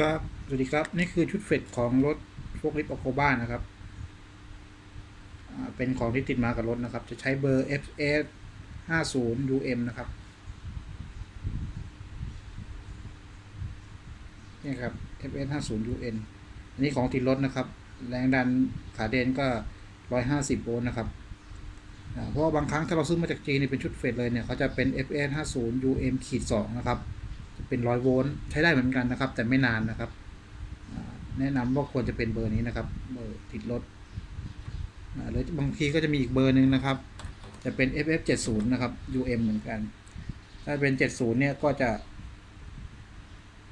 ครับ สวัสดีครับ นี่คือชุดเฟดของรถโฟกลิฟต์อโคบ้านะครับ เป็นของที่ติดมากับรถนะครับ จะใช้เบอร์ FS 50 UM นะครับ นี่ครับ FS 50 UN อันนี้ของติดรถนะครับ แรงดันขาเดนก็ 150 โวลต์นะครับ เพราะว่าบางครั้งถ้าเราซื้อมาจากจีนเนี่ยเป็นชุดเฟดเลยเนี่ยเขาจะเป็น FS 50 UM ขีด2นะครับ เป็นร้อยโวลต์ใช้ได้เหมือนกันนะครับ แต่ไม่นานนะครับ แนะนำว่าควรจะเป็นเบอร์นี้นะครับ เบอร์ติดรถหรือบางทีก็จะมีอีกเบอร์หนึ่งนะครับ จะเป็น FF70 นะครับ UM เหมือนกัน ถ้าเป็น 70 เนี่ยก็จะ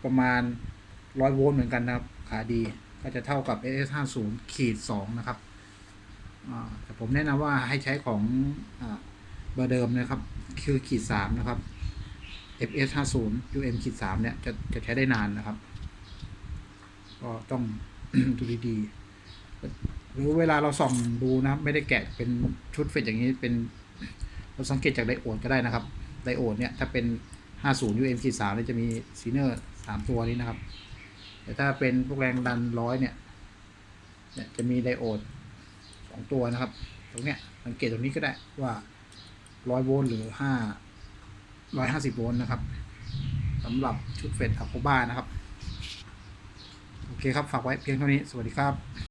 ประมาณร้อยโวลต์เหมือนกันนะครับ ขาดีก็จะเท่ากับ SS50 ขีด2นะครับแต่ผมแนะนำว่าให้ใช้ของอเบอร์เดิมนะครับ คือขีด3นะครับ FS 5 0 UM ขีด3เนี่ยจะจะใช้ได้นานนะครับ ก็ต้องดูดีๆ หรือเวลาเราส่องดูนะไม่ได้แกะเป็นชุดเฟดอย่างนี้เป็นเราสังเกตจากไดโอดก็ได้นะครับ ไดโอดเนี่ยถ้าเป็น 50 UM ขีด3เนี่ยจะมีซีเนอร์3ตัวนี้นะครับ แต่ถ้าเป็นพวกแรงดันร้อยเนี่ยเนี่ยจะมีไดโอดสองตัวนะครับ ตรงเนี้ยสังเกตตรงนี้ก็ได้ว่าร้อยโวลต์หรือห้าร้อยห้าสิบโวลต์นะครับสำหรับชุดเฟดอะโคบ้านะครับ โอเคครับ ฝากไว้เพียงเท่านี้ สวัสดีครับ